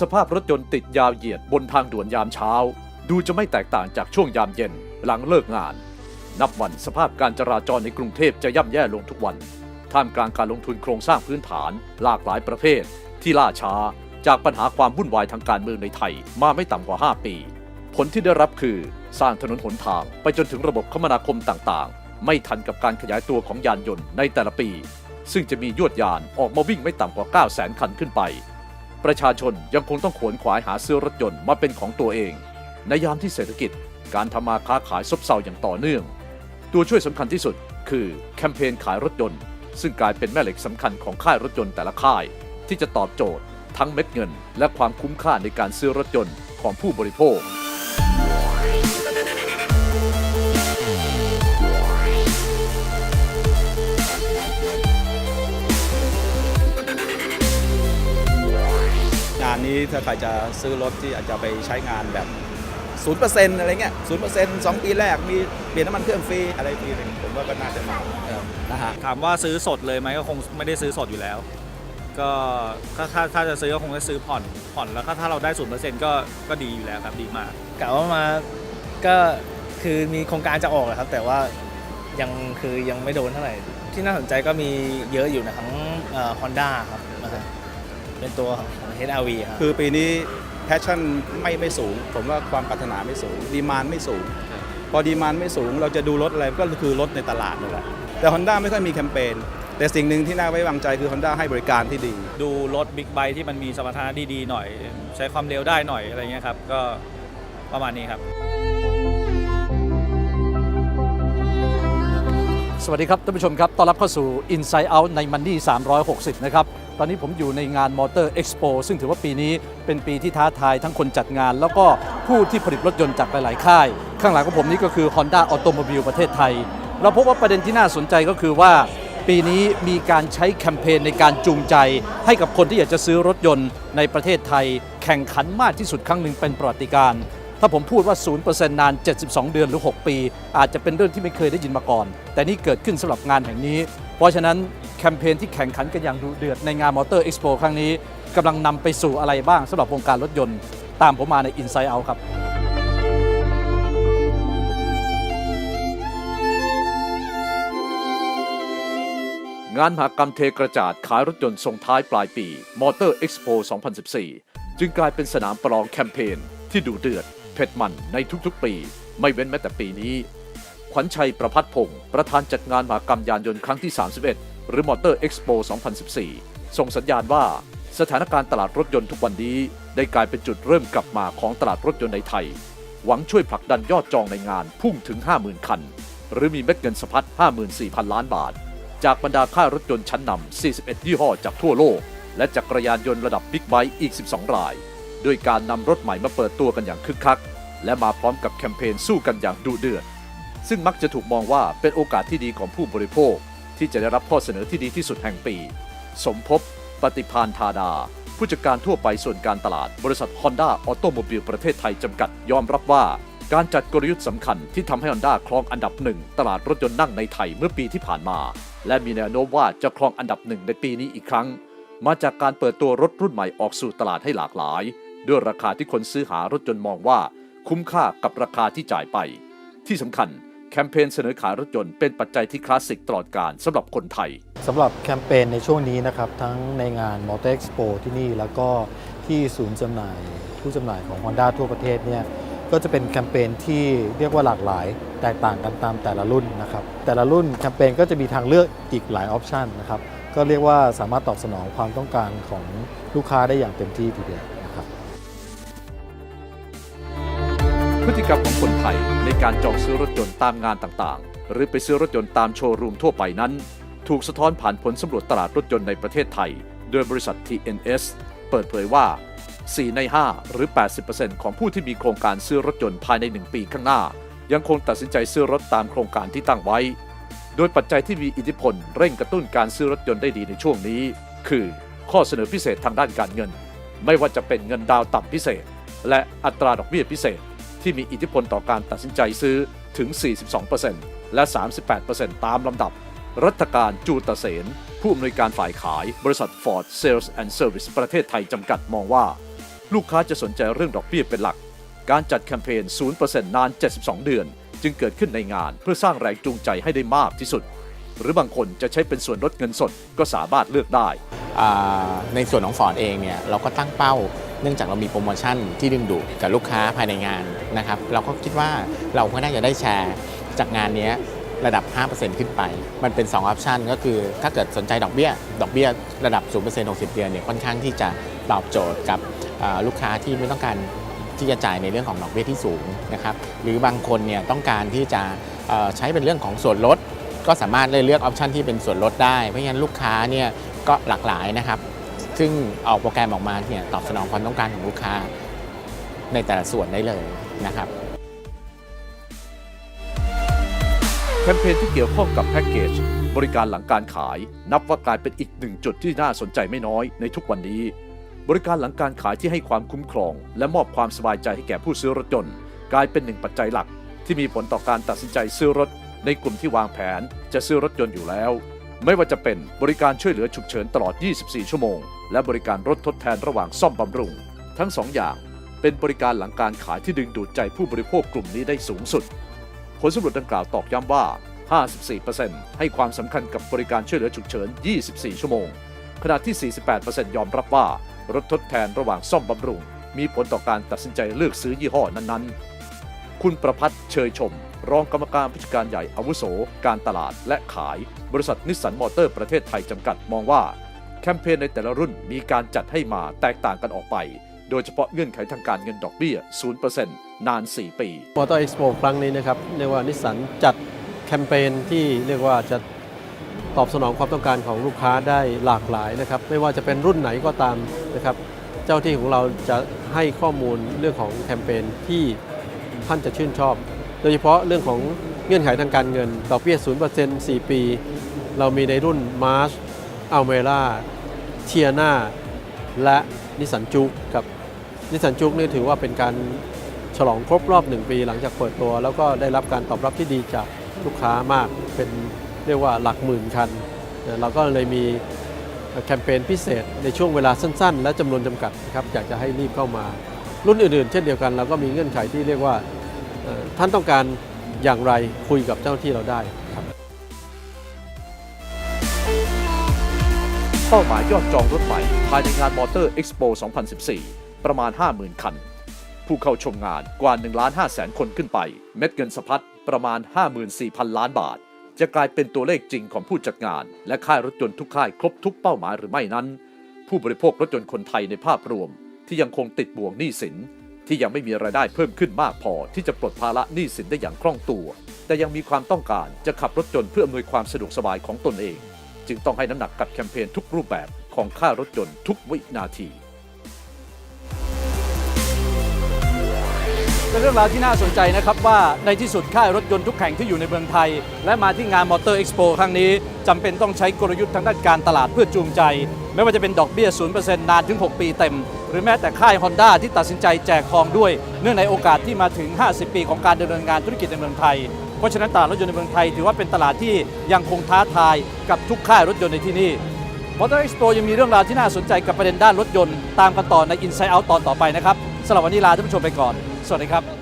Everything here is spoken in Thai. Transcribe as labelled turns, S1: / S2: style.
S1: สภาพรถยนต์ติดยาวเหยียดบนทางด่วนยามเช้า ดูจะไม่แตกต่างจากช่วงยามเย็นหลังเลิกงาน นับวันสภาพการจราจรในกรุงเทพจะย่ำแย่ลงทุกวัน ท่ามกลางการลงทุนโครงสร้างพื้นฐาน หลากหลายประเภท ที่ล่าช้า จากปัญหาความวุ่นวายทางการเมืองในไทยมาไม่ต่ำกว่า 5 ปี ผลที่ได้รับคือสร้างถนนหนทางไปจนถึงระบบคมนาคมต่างๆ ไม่ทันกับการขยายตัวของยานยนต์ในแต่ละปี ซึ่งจะมียวดยานออกมาวิ่งไม่ต่ำกว่า 9 0 0 0 0 0 คันขึ้นไป ประชาชนยังคงต้องขวนขวายหาซื้อรถยนต์มาเป็นของตัวเอง ในยามที่เศรษฐกิจการทำมาค้าขายซบเซาอย่างต่อเนื่อง ตัวช่วยสำคัญที่สุดคือแคมเปญขายรถยนต์ ซึ่งกลายเป็นแม่เหล็กสำคัญของค่ายรถยนต์แต่ละค่าย ที่จะตอบโจทย์ ทั้งเม็ดเงิน และความคุ้มค่าในการซื้อรถยนต์ของผู้บริโภค
S2: นนี้ถ้าใครจะซื้อรถที่อาจจะไปใช้งานแบบ0%อะไรเงี้ย0% 2ปีแรกมีเปลี่ยนน้ำมันเครื่องฟรีอะไรฟรีอะไรผมว่าก็น่าจะมานะฮะ
S3: ถามว่าซื้อสดเลยไหมก็คงไม่ได้ซื้อสดอยู่แล้ว ก็ถ้าถ้าถ้าจะซื้อก็คงจะซื้อผ่อนผ่อนแล้วก็ถ้าเราได้ศูนย์เปอร์เซ็นต์ก็ก็ดีอยู่แล้วครับดีมาก
S4: กะว่ามาก็คือมีโครงการจะออกแหละครับ แต่ว่ายังคือยังไม่โดนเท่าไหร่ที่น่าสนใจก็มีเยอะอยู่นะทั้งฮอนด้าครับนะฮะ เป็นตัวของ HRV ครับ
S2: คือปีนี้แพชชั่นไม่ไม่สูง ผมว่าความปรารถนาไม่สูง ดีมานไม่สูง พอดีมานไม่สูงเราจะดูรถอะไรก็คือรถในตลาดนั่นแหละ แต่ Honda ไม่ค่อยมีแคมเปญ แต่สิ่งหนึ่งที่น่าไว้วางใจคือ Honda ให้บริการที่ดี
S3: ดูรถบิ๊กไบค์ที่มันมีสมรรถนะดีๆหน่อย ใช้ความเร็วได้หน่อยอะไรเงี้ยครับ ก็ประมาณนี้ครับ
S1: สวัสดีครับท่านผู้ชมครับ ต้อนรับเข้าสู่ Inside Out ใน Money 360 นะครับ ตอนนี้ผมอยู่ในงาน Motor Expo ซึ่งถือว่าปีนี้เป็นปีที่ท้าทายทั้งคนจัดงาน แล้วก็ผู้ที่ผลิตรถยนต์จากหลาย ๆ ค่าย ข้างหลังของผมนี่ก็คือ Honda Automobile ประเทศไทย เราพบว่าประเด็นที่น่าสนใจก็คือว่า ปีนี้มีการใช้แคมเปญในการจูงใจ ให้กับคนที่อยากจะซื้อรถยนต์ในประเทศไทย แข่งขันมากที่สุดครั้งหนึ่งเป็นประวัติการ์ถ้าผมพูดว่า 0%นาน 72 เดือนหรือ 6 ปี อาจจะเป็นเรื่องที่ไม่เคยได้ยินมาก่อน แต่นี่เกิดขึ้นสำหรับงานแห่งนี้ เพราะฉะนั้น แคมเปญที่แข่งขันกันอย่างดุเดือดในงานมอเตอร์เอ็กซ์โปครั้งนี้กำลังนำไปสู่อะไรบ้างสำหรับวงการรถยนต์ ตามผมมาใน Inside Out ครับงานมหกรรมเทกระจาดขายรถยนต์ส่งท้ายปลายปี Motor Expo 2014 จึงกลายเป็นสนามประลองแคมเปญที่ดุเดือด เผ็ดมันในทุกๆปี ไม่เว้นแม้แต่ปีนี้ ขวัญชัยประพัฒพงศ์ประธานจัดงานมหกรรมยานยนต์ครั้งที่ 31 หรือ Motor Expo 2014 ส่งสัญญาณว่าสถานการณ์ตลาดรถยนต์ทุกวันนี้ได้กลายเป็นจุดเริ่มกลับมาของตลาดรถยนต์ในไทย หวังช่วยผลักดันยอดจองในงานพุ่งถึง 50,000 คัน หรือมีเม็ดเงินสะพัด 54,000 ล้านบาท จากบรรดาค่ายรถยนต์ชั้นนำ 41 ยี่ห้อจากทั่วโลก และจักรยานยนต์ระดับบิ๊กไบค์อีก 12 ราย ด้วยการนำรถใหม่มาเปิดตัวกันอย่างคึกคัก และมาพร้อมกับแคมเปญสู้กันอย่างดุเดือดซึ่งมักจะถูกมองว่าเป็นโอกาสที่ดีของผู้บริโภค ที่จะได้รับข้อเสนอที่ดีที่สุดแห่งปี สมภพปฏิพานธาดา ผู้จัดการทั่วไปส่วนการตลาด บริษัท Honda ออโตโมบิลประเทศไทยจำกัดยอมรับว่า การจัดกลยุทธ์สำคัญที่ทำให้ Honda ครองอันดับหนึ่งตลาดรถยนต์นั่งในไทยเมื่อปีที่ผ่านมา และมีแนวโน้มว่าจะครองอันดับหนึ่งในปีนี้อีกครั้ง มาจากการเปิดตัวรถรุ่นใหม่ออกสู่ตลาดให้หลากหลาย ด้วยราคาที่คนซื้อหารถยนต์มองว่า คุ้มค่ากับราคาที่จ่ายไป ที่สำคัญ แคมเปญเสนอขายรถยนต์เป็นปัจจัยที่คลาสสิกตลอดการสำหรับคนไทย
S5: สำหรับแคมเปญในช่วงนี้นะครับ ทั้งในงาน Motor Expo ที่นี่ แล้วก็ที่ศูนย์จำหน่าย ผู้จำหน่ายของ Honda ทั่วประเทศเนี่ยก็จะเป็นแคมเปญที่เรียกว่าหลากหลาย แตกต่างกันตามแต่ละรุ่นนะครับ แต่ละรุ่นแคมเปญก็จะมีทางเลือกอีกหลายออปชันนะครับ ก็เรียกว่าสามารถตอบสนองความต้องการของลูกค้าได้อย่างเต็มที่ทีเดียว
S1: พฤติกรรมของคนไทยในการจองซื้อรถยนต์ตามงานต่างๆ หรือไปซื้อรถยนต์ตามโชว์รูมทั่วไปนั้น ถูกสะท้อนผ่านผลสำรวจตลาดรถยนต์ในประเทศไทย โดยบริษัท TNS เปิดเผยว่า 4 ใน 5 หรือ 80%ของผู้ที่มีโครงการซื้อรถยนต์ภายใน 1 ปีข้างหน้า ยังคงตัดสินใจซื้อรถตามโครงการที่ตั้งไว้ โดยปัจจัยที่มีอิทธิพลเร่งกระตุ้นการซื้อรถยนต์ได้ดีในช่วงนี้ คือ ข้อเสนอพิเศษทางด้านการเงิน ไม่ว่าจะเป็นเงินดาวน์ต่ำพิเศษ และอัตราดอกเบี้ยพิเศษ ที่มีอิทธิพลต่อการตัดสินใจซื้อถึง 42%และ 38%ตามลำดับ รัฐการจูตเสน ผู้อำนวยการฝ่ายขายบริษัท Ford Sales and Service ประเทศไทยจำกัดมองว่า ลูกค้าจะสนใจเรื่องดอกเบี้ยเป็นหลัก การจัดแคมเปญ 0%นาน 72 เดือน จึงเกิดขึ้นในงานเพื่อสร้างแรงจูงใจให้ได้มากที่สุด หรือบางคนจะใช้เป็นส่วนลดเงินสดก็สามารถเลือกได้
S6: ในส่วนของฟอร์ดเองเนี่ยเราก็ตั้งเป้า เนื่องจากเรามีโปรโมชั่นที่ดึงดูดกับลูกค้าภายในงานนะครับ เราก็คิดว่าเราก็น่าจะได้แชร์จากงานนี้ระดับ 5%ขึ้นไป มันเป็น 2 ออปชันก็คือ ถ้าเกิดสนใจดอกเบี้ย ดอกเบี้ยระดับ 0% 60 เดือนเนี่ย ค่อนข้างที่จะตอบโจทย์กับลูกค้าที่ไม่ต้องการที่จะจ่ายในเรื่องของดอกเบี้ยที่สูงนะครับ หรือบางคนเนี่ยต้องการที่จะใช้เป็นเรื่องของส่วนลด ก็สามารถเลยเลือกออปชันที่เป็นส่วนลดได้ เพราะฉะนั้นลูกค้าเนี่ยก็หลากหลายนะครับ ซึ่งออกโปรแกรมออกมาเนี่ยตอบสนองความต้องการของลูกค้าในแต่ละส่วนได้เลยนะครับ
S1: แคมเปญที่เกี่ยวข้องกับแพ็กเกจบริการหลังการขาย นับว่ากลายเป็นอีกหนึ่งจุดที่น่าสนใจไม่น้อยในทุกวันนี้ บริการหลังการขายที่ให้ความคุ้มครอง และมอบความสบายใจให้แก่ผู้ซื้อรถยนต์กลายเป็นหนึ่งปัจจัยหลัก ที่มีผลต่อการตัดสินใจซื้อรถ ในกลุ่มที่วางแผนจะซื้อรถยนต์อยู่แล้ว ไม่ว่าจะเป็นบริการช่วยเหลือฉุกเฉินตลอด 24 ชั่วโมง และบริการรถทดแทนระหว่างซ่อมบำรุง ทั้งสองอย่างเป็นบริการหลังการขายที่ดึงดูดใจผู้บริโภคกลุ่มนี้ได้สูงสุด ผลสำรวจดังกล่าวตอกย้ำว่า 54%ให้ความสำคัญกับบริการช่วยเหลือฉุกเฉิน 24 ชั่วโมง ขณะที่ 48%ยอมรับว่ารถทดแทนระหว่างซ่อมบำรุง มีผลต่อการตัดสินใจเลือกซื้อยี่ห้อนั้นๆ คุณประพัฒน์เชยชม รองกรรมการผู้จัดการใหญ่อาวุโส การตลาดและขาย บริษัทนิสสันมอเตอร์ประเทศไทยจำกัดมองว่า แคมเปญในแต่ละรุ่นมีการจัดให้มาแตกต่างกันออกไป โดยเฉพาะเงื่อนไขทางการเงินดอกเบี้ย 0%นาน 4 ปี
S7: มอเตอร์เอ็กซ์โปครั้งนี้นะครับ เรียกว่านิสสันจัดแคมเปญที่เรียกว่าจะตอบสนองความต้องการของลูกค้าได้หลากหลายนะครับ ไม่ว่าจะเป็นรุ่นไหนก็ตามนะครับ เจ้าที่ของเราจะให้ข้อมูลเรื่องของแคมเปญที่ท่านจะชื่นชอบ โดยเฉพาะเรื่องของเงื่อนไขทางการเงิน ดอกเบี้ย 0% 4 ปี เรามีในรุ่น March a l m e r a t i a n a และนิสันจุกกับนิสันจุกนี่ถือว่าเป็นการฉลองครบรอบ 1 ปีหลังจากเปิดตัว แล้วก็ได้รับการตอบรับที่ดีจากลูกค้ามากเป็นเรียกว่าหลักหมื่นคัน เราก็เลยมีแคมเปญพิเศษในช่วงเวลาสั้น ๆ และจำนวนจำกัดนะครับอยากจะให้รีบเข้ามา รุ่นอื่นๆ เช่นเดียวกันเราก็มีเงื่อนไขที่เรียกว่าท่านต้องการอย่างไรคุยกับเจ้าหน้าที่เราได้
S1: เป้าหมายยอดจองรถใหม่ภายในงานมอเตอร์เอ็กซ์โป2014 ประมาณ 50,000 คัน ผู้เข้าชมงานกว่า1ล้าน5แสนคนขึ้นไป เม็ดเงินสะพัดประมาณ 54,000 ล้านบาท จะกลายเป็นตัวเลขจริงของผู้จัดงาน และค่ายรถยนต์ทุกค่ายครบทุกเป้าหมายหรือไม่นั้น ผู้บริโภครถยนต์คนไทยในภาพรวม ที่ยังคงติดบ่วงหนี้สินที่ยังไม่มีรายได้เพิ่มขึ้นมากพอ ที่จะปลดภาระหนี้สินได้อย่างคล่องตัว แต่ยังมีความต้องการจะขับรถยนต์เพื่ออำนวยความสะดวกสบายของตนเอง จึงต้องให้น้ำหนักกับแคมเปญทุกรูปแบบของค่ารถยนต์ทุกวินาที
S8: เป็นเรื่องราวที่น่าสนใจนะครับว่าในที่สุดค่ายรถยนต์ทุกแห่งที่อยู่ในเมืองไทย และมาที่งานมอเตอร์เอ็กซ์โปครั้งนี้จำเป็นต้องใช้กลยุทธ์ทางด้านการตลาดเพื่อจูงใจ ไม่ว่าจะเป็นดอกเบี้ย 0%นานถึง 6 ปีเต็ม หรือแม้แต่ค่าย Honda ที่ตัดสินใจแจกทองด้วย เนื่องในโอกาสที่มาถึง 50 ปีของการดำเนินงานธุรกิจในเมืองไทย เพราะฉะนั้นตลาดรถยนต์ในเมืองไทย ถือว่าเป็นตลาดที่ยังคงท้าทายกับทุกค่ายรถยนต์ในที่นี่มอเตอร์เอ็กซ์โปยังมีเรื่องราวที่น่าสนใจกับประเด็นด้านรถยนต์ ตามกันต่อใน Inside Out ตอนต่อไปนะครับสำหรับวันนี้ลาท่านผู้ชมไปก่อน สวัสดีครับ